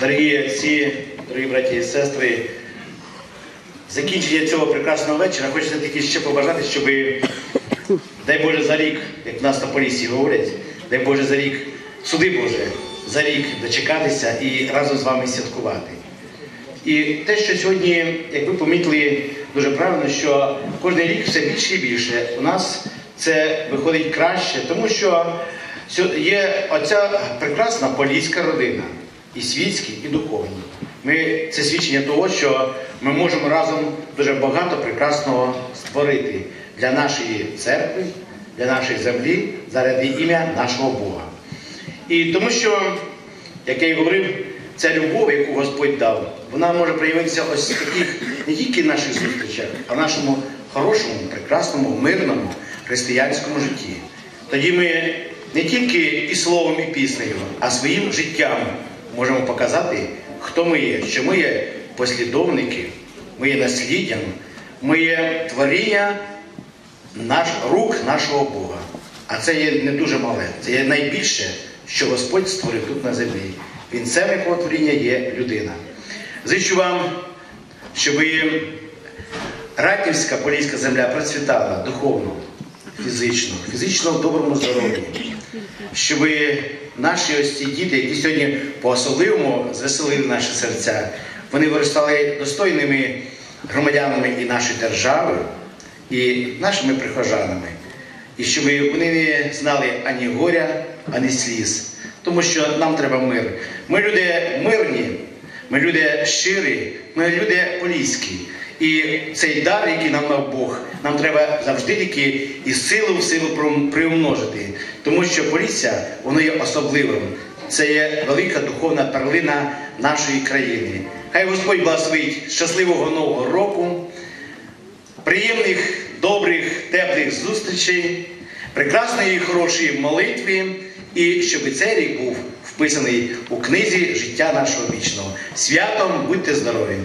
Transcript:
Дорогі отці, дорогі браті і сестри, закінчення цього прекрасного вечора хочеться тільки ще побажати, щоб, дай Боже, за рік, як в нас на полісі говорять, дай Боже за рік, суди Боже, за рік дочекатися і разом з вами святкувати. І те, що сьогодні, як ви помітили дуже правильно, що кожен рік все більше і більше у нас це виходить краще, тому що є оця прекрасна поліська родина, і світські, і духовні. Ми це свідчення того, що ми можемо разом дуже багато прекрасного створити для нашої церкви, для нашої землі, заради ім'я нашого Бога. І тому що, як я і говорив, ця любов, яку Господь дав, вона може проявитися ось в таких не тільки в наших зустрічах, а в нашому хорошому, прекрасному, мирному християнському житті. Тоді ми не тільки і словом, і піснею, а своїм життям можемо показати, хто ми є, що ми є послідовники, ми є насліддям, ми є творіння наш, рук нашого Бога. А це є не дуже мале, це є найбільше, що Господь створив тут на землі. Він цем якого творіння є людина. Зичу вам, щоб Ратнівська поліська земля процвітала духовно, фізично, фізично в доброму здоров'ї. Щоб наші ось ці діти, які сьогодні по-особливому звеселили наші серця, вони виростали достойними громадянами і нашої держави, і нашими прихожанами. І щоб вони не знали ані горя, ані сліз. Тому що нам треба мир. Ми люди мирні, ми люди щирі, ми люди поліські. І цей дар, який нам дав Бог, нам треба завжди тільки і силу в силу приумножити. Тому що Полісся, воно є особливим. Це є велика духовна перлина нашої країни. Хай Господь благословить щасливого нового року приємних, добрих, теплих зустрічей, прекрасної і хорошої молитви, і щоб цей рік був вписаний у книзі життя нашого вічного. Святом будьте здорові!